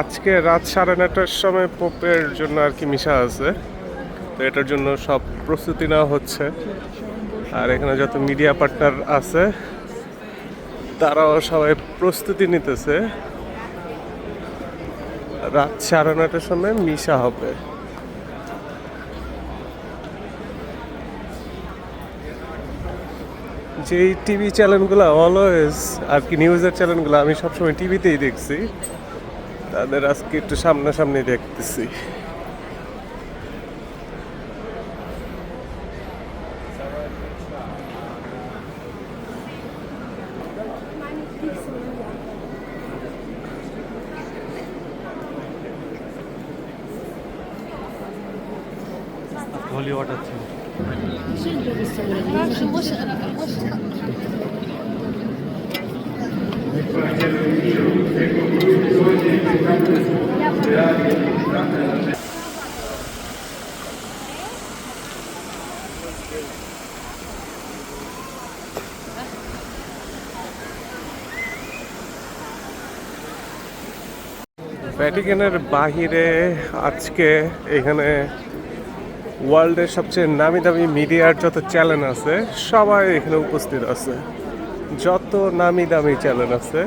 আজকে রাত সাড়ে নটার সময় পোপের জন্য আর কি মিশা আছে। তো এটার জন্য সব প্রস্তুতি নেওয়া হচ্ছে। আর এখানে যত মিডিয়া পার্টনার আছে, তারাও সবাই প্রস্তুতি নিতেছে। রাত সাড়ে নটার সময় মিশা হবে। যেই টিভি চ্যানেলগুলো অলওয়েজ আর কি নিউজের চ্যানেলগুলো আমি সবসময় টিভিতেই দেখছি। তাদের আজকে একটু সামনাসামনি দেখতেছি। ওয়াটার ভ্যাটিকানের বাহিরে আজকে এখানে ওয়ার্ল্ডের সবচেয়ে নামি দামি মিডিয়ার যত চ্যানেল আছে, সবাই এখানে উপস্থিত আছে। যত নামি দামি চ্যানেল আছে